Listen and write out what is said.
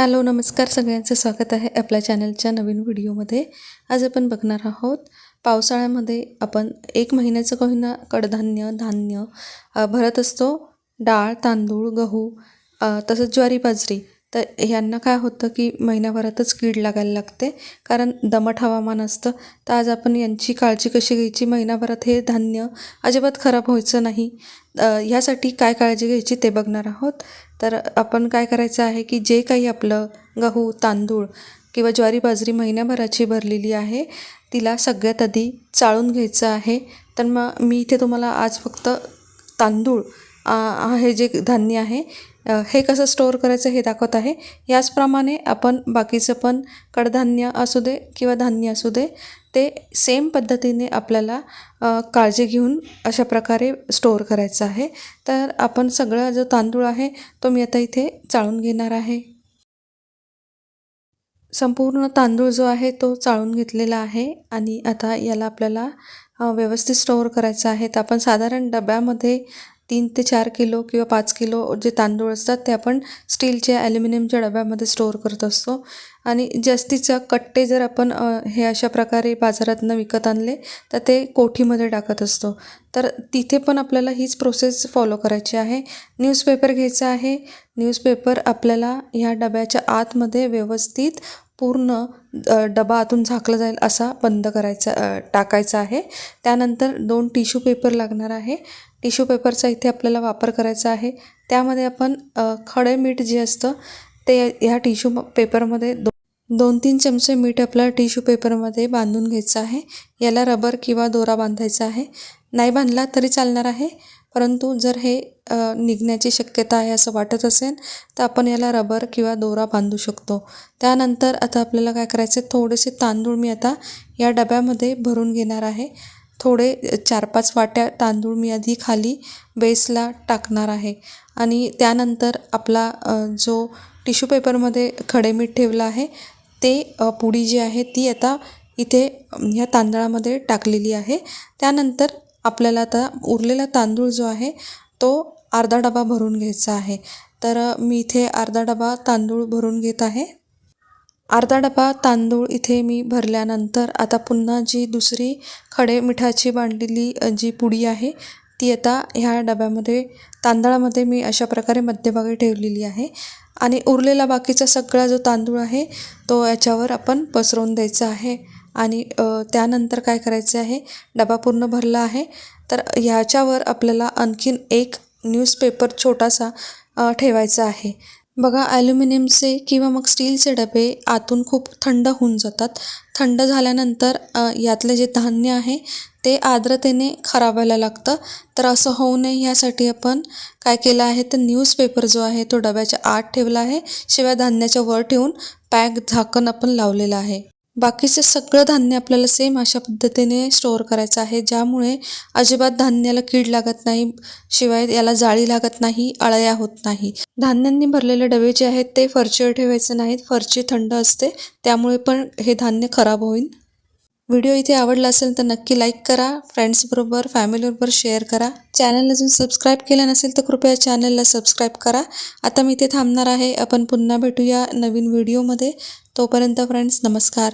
Hello नमस्कार सगळ्यांचं स्वागत आहे आपल्या चॅनलच्या नवीन व्हिडिओमध्ये. आज आपण बघणार आहोत पावसाळ्यामध्ये आपण एक महिन्याचं काही ना कडधान्य धान्य भरत असतो. डाळ तांदूळ गहू तसंच ज्वारी बाजरी. तर ह्यांना काय होतं की महिन्याभरातच कीड लागायला लागते कारण दमट हवामान असतं. तर आज आपण यांची काळजी कशी घ्यायची? महिनाभरात हे धान्य अजिबात खराब व्हायचं नाही. ह्यासाठी काय काळजी घ्यायची ते बघणार आहोत. तर आपण काय करायचं आहे की जे काही आपलं गहू तांदूळ किंवा ज्वारी बाजरी महिन्याभराची भरलेली आहे तिला सगळ्यात आधी चाळून घ्यायचं आहे. तर मग मी इथे तुम्हाला आज फक्त तांदूळ हे जे धान्य आहे हे कसं स्टोअर करायचं हे दाखवत आहे. याचप्रमाणे आपण बाकीचं पण कडधान्य असू दे किंवा धान्य असू दे ते सेम पद्धतीने आपल्याला काळजी घेऊन अशा प्रकारे स्टोअर करायचं आहे. तर आपण सगळा जो तांदूळ आहे तो मी आता इथे चाळून घेणार आहे. संपूर्ण तांदूळ जो आहे तो चाळून घेतलेला आहे आणि आता याला आपल्याला व्यवस्थित स्टोअर करायचं आहे. तर आपण साधारण डब्यामध्ये तीन ते चार किलो किंवा पाच किलो जे तांदूळ असतात ते आपण स्टीलच्या ॲल्युमिनियमच्या डब्यामध्ये स्टोअर करत असतो. आणि जास्तीचं कट्टे जर आपण हे अशा प्रकारे बाजारातनं विकत आणले तर ते कोठीमध्ये टाकत असतो. तर तिथे पण आपल्याला हीच प्रोसेस फॉलो करायची आहे. न्यूजपेपर घ्यायचा आहे. न्यूजपेपर आपल्याला ह्या डब्याच्या आतमध्ये व्यवस्थित पूर्ण डबा आतून झाकला जाईल असा बंद करायचा टाकायचा आहे. त्यानंतर दोन टिश्यू पेपर लागणार आहे. टिश्यू पेपरचा इथे आपल्याला वापर करायचा आहे. त्यामध्ये आपण खडे मीठ जे असतं ते ह्या टिश्यू पेपरमध्ये दो दोन तीन चमचे मीठ आपल्याला टिश्यू पेपरमध्ये बांधून घ्यायचं आहे. याला रबर किंवा दोरा बांधायचा आहे. नाही बांधला तरी चालणार आहे. परंतु जर हे निघण्याची शक्यता आहे असं वाटत असेल तर आपण याला रबर किंवा दोरा बांधू शकतो. त्यानंतर आता आपल्याला काय करायचं आहे थोडेसे तांदूळ मी आता या डब्यामध्ये भरून घेणार आहे. थोडे चार पाच वाट्या तांदूळ मी आधी खाली बेसला टाकणार आहे. आणि त्यानंतर आपला जो टिश्यू पेपरमध्ये खडे मीठ ठेवलं आहे ते पुडी जी आहे ती आता इथे ह्या तांदळामध्ये टाकलेली आहे. त्यानंतर आपल्याला आता उरलेला तांदूळ जो आहे तो अर्धा डबा भरून घ्यायचा आहे. तर मी इथे अर्धा डबा तांदूळ भरून घेत आहे. अर्धा डबा तांदूळ इथे मी भरल्यानंतर आता पुन्हा जी दुसरी खडे मिठाची बांधलेली जी पुडी आहे ती आता ह्या डब्यामध्ये तांदळामध्ये मी अशा प्रकारे मध्यभागी ठेवलेली आहे. आणि उरलेला बाकीचा सगळा जो तांदूळ आहे तो याच्यावर आपण पसरवून द्यायचा आहे. आणि त्यानंतर काय करायचं आहे? डबा पूर्ण भरला आहे. तर ह्याच्यावर आपल्याला आणखीन एक न्यूजपेपर छोटासा ठेवायचा आहे. बघा ॲल्युमिनियमचे किंवा मग स्टीलचे डबे आतून खूप थंड होऊन जातात. थंड झाल्यानंतर यातले जे धान्य आहे ते आर्द्रतेने खराब व्हायला लागतं. तर असं होऊ नये यासाठी आपण काय केलं आहे? तर न्यूजपेपर जो आहे तो डब्याच्या आत ठेवला आहे. शिवाय धान्याच्या वर ठेवून पॅक झाकण आपण लावलेलं आहे. बाकीचं सगळं धान्य आपल्याला सेम अशा पद्धतीने स्टोअर करायचं आहे ज्यामुळे अजिबात धान्याला कीड लागत नाही शिवाय याला जाळी लागत नाही अळया होत नाही. धान्यांनी भरलेले डबे जे आहेत ते फरचीवर ठेवायचे नाहीत फरची थंड असते त्यामुळे पण हे धान्य खराब होईल. व्हिडिओ इथे आवडला असेल तर नक्की लाईक करा फ्रेंड्सबरोबर फॅमिलीबरोबर शेअर करा. चॅनल अजून सबस्क्राईब केलं नसेल तर कृपया चॅनलला सबस्क्राईब करा. आता मी इथे थांबणार आहे. आपण पुन्हा भेटूया नवीन व्हिडिओमध्ये तोपर्यंत फ्रेंड्स नमस्कार.